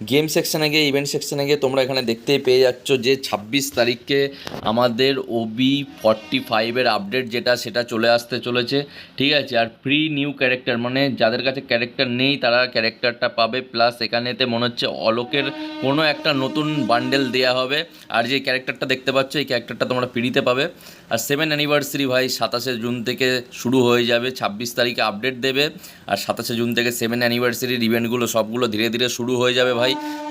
Game সেকশানে গিয়ে event সেকশানে গিয়ে তোমরা এখানে দেখতেই পেয়ে যাচ্ছ যে ছাব্বিশ তারিখে আমাদের ওবি ফর্টি ফাইভের আপডেট যেটা, সেটা চলে আসতে চলেছে। ঠিক আছে? আর ফ্রি নিউ ক্যারেক্টার মানে যাদের কাছে ক্যারেক্টার নেই, তারা ক্যারেক্টারটা পাবে। প্লাস এখানেতে মনে হচ্ছে অলোকের কোনো একটা নতুন বান্ডেল দেওয়া হবে। আর যে ক্যারেক্টারটা দেখতে পাচ্ছ, এই ক্যারেক্টারটা তোমরা ফ্রিতে পাবে। আর সেভেন অ্যানিভার্সারি ভাই, সাতাশে জুন থেকে শুরু হয়ে যাবে। ছাব্বিশ তারিখে আপডেট দেবে। আর সাতাশে জুন থেকে সেভেন অ্যানিভার্সারির ইভেন্টগুলো সবগুলো ধীরে ধীরে শুরু হয়ে যাবে ভাই।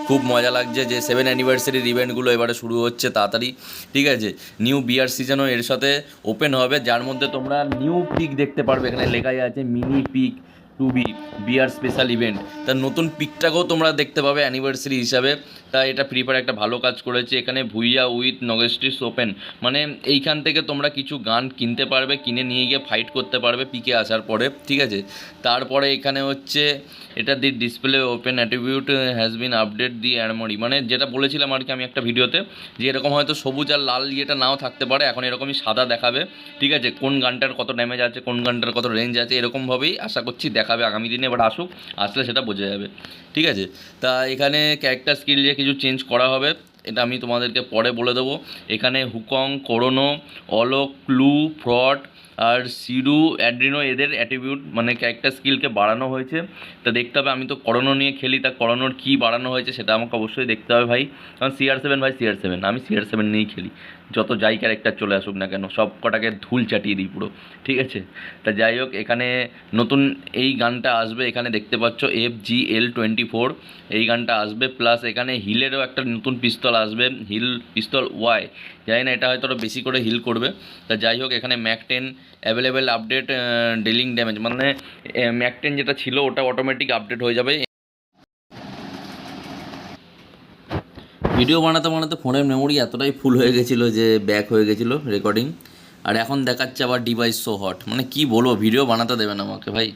খুব মজা লাগছে যে সেভেন অ্যানিভার্সারির ইভেন্টগুলো এবারে শুরু হচ্ছে তাড়াতাড়ি। ঠিক আছে? নিউ বিয়ার সিজনও এর সাথে ওপেন হবে, যার মধ্যে তোমরা নিউ পিক দেখতে পারবে। এখানে লেখাই আছে mini pick to be bear special event তার নতুন পিকটাকেও তোমরা দেখতে পাবে অ্যানিভার্সারি হিসাবে। তা এটা ফ্রি ফায়ার একটা ভালো কাজ করেছে। এখানে ভুইয়া উইথ নগেস্ট্রিস ওপেন মানে এইখান থেকে তোমরা কিছু গান কিনতে পারবে, কিনে নিয়ে গিয়ে ফাইট করতে পারবে পিকে আসার পরে, ঠিক আছে? তারপরে এখানে হচ্ছে, এটা the display open attribute has been update the অ্যাডমরি মানে যেটা বলেছিলাম আর কি আমি একটা ভিডিওতে, যে এরকম হয়তো সবুজ আর লাল ইয়েটা নাও থাকতে পারে, এখন এরকমই সাদা দেখাবে। ঠিক আছে? কোন গানটার কত ড্যামেজ আছে, কোন গানটার কত রেঞ্জ আছে, এরকমভাবেই আশা করছি দেখাবে, আগামী দিনে এবার আসুক, আসলে সেটা বোঝা যাবে। ঠিক আছে? তা এখানে ক্যারেক্টার স্কিল নিয়ে কিছু চেঞ্জ করা হবে। এটা আমি তোমাদেরকে পরে বলে দেবো। এখানে হুকং, করোনো, অলোক, ক্লু, ফ্রড আর সিরু, অ্যাড্রিনো এদের অ্যাটিবিউট মানে ক্যারেক্টার স্কিলকে বাড়ানো হয়েছে। তা দেখতে হবে, আমি তো করোনো নিয়ে খেলি, তা করোনোর কী বাড়ানো হয়েছে সেটা আমাকে অবশ্যই দেখতে হবে ভাই। কারণ সিআর সেভেন ভাই সিআর সেভেন আমি সিআর সেভেন নিয়েই খেলি। যত যাই ক্যারেক্টার চলে আসুক না কেন, সব কটাকে ধুল চাটিয়ে দিই পুরো, ঠিক আছে? তা যাই হোক, এখানে নতুন এই গানটা আসবে, এখানে দেখতে পাচ্ছ F G L twenty four এই গানটা আসবে প্লাস এখানে হিলেরও একটা নতুন পিস্তল আসবে, হিল, পিস্তল ওয়াই জানি না এটা হয়তো বেশি করে হিল করবে। তা যাই হোক, এখানে MAC ten available update dealing damage মানে ম্যাক টেন যেটা ছিল, ওটা অটোমেটিক আপডেট হয়ে যাবে। ভিডিও বানাতে বানাতে ফোনের মেমোরি এতটাই ফুল হয়ে গেছিল যে ব্যাক হয়ে গেছিল রেকর্ডিং আর এখন দেখাচ্ছে আবার ডিভাইস সো হট মানে কি বলব ভিডিও বানাতে দেবে না আমাকে, ভাই।